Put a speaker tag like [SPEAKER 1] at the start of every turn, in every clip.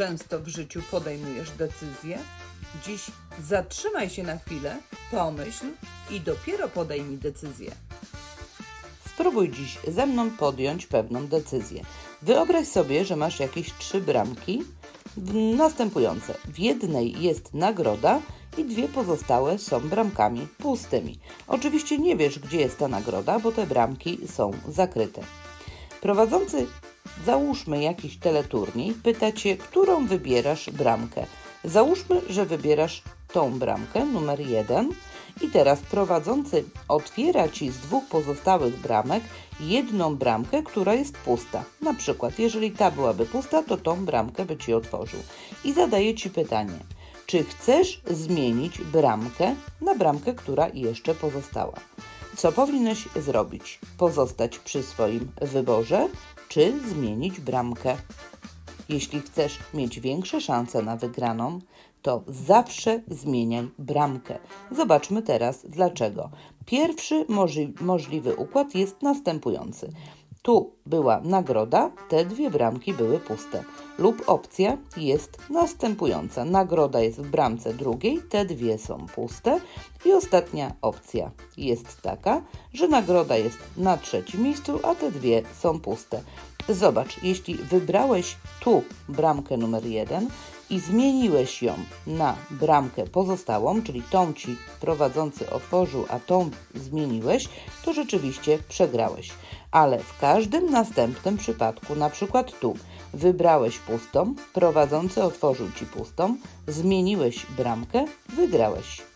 [SPEAKER 1] często w życiu podejmujesz decyzje? Dziś zatrzymaj się na chwilę, pomyśl i dopiero podejmij decyzję.
[SPEAKER 2] Spróbuj dziś ze mną podjąć pewną decyzję. Wyobraź sobie, że masz jakieś trzy bramki następujące. W jednej jest nagroda i dwie pozostałe są bramkami pustymi. Oczywiście nie wiesz, gdzie jest ta nagroda, bo te bramki są zakryte. Prowadzący, załóżmy jakiś teleturniej, pyta cię, którą wybierasz bramkę. Załóżmy, że wybierasz tą bramkę, numer jeden. I teraz prowadzący otwiera ci z dwóch pozostałych bramek jedną bramkę, która jest pusta. Na przykład, jeżeli ta byłaby pusta, to tą bramkę by ci otworzył. I zadaje ci pytanie, czy chcesz zmienić bramkę na bramkę, która jeszcze pozostała? Co powinieneś zrobić? Pozostać przy swoim wyborze, czy zmienić bramkę? Jeśli chcesz mieć większe szanse na wygraną, to zawsze zmieniaj bramkę. Zobaczmy teraz dlaczego. Pierwszy możli- możliwy układ jest następujący. Tu była nagroda, te dwie bramki były puste. Lub opcja jest następująca. Nagroda jest w bramce drugiej, te dwie są puste. I ostatnia opcja jest taka, że nagroda jest na trzecim miejscu, a te dwie są puste. Zobacz, jeśli wybrałeś tu bramkę numer jeden i zmieniłeś ją na bramkę pozostałą, czyli tą ci prowadzący otworzył, a tą zmieniłeś, to rzeczywiście przegrałeś. Ale w każdym następnym przypadku, na przykład tu, wybrałeś pustą, prowadzący otworzył ci pustą, zmieniłeś bramkę, wygrałeś.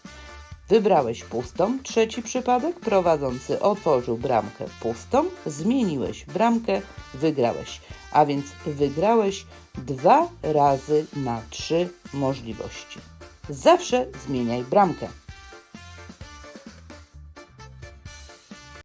[SPEAKER 2] Wybrałeś pustą, trzeci przypadek, prowadzący otworzył bramkę pustą, zmieniłeś bramkę, wygrałeś. A więc wygrałeś dwa razy na trzy możliwości. Zawsze zmieniaj bramkę.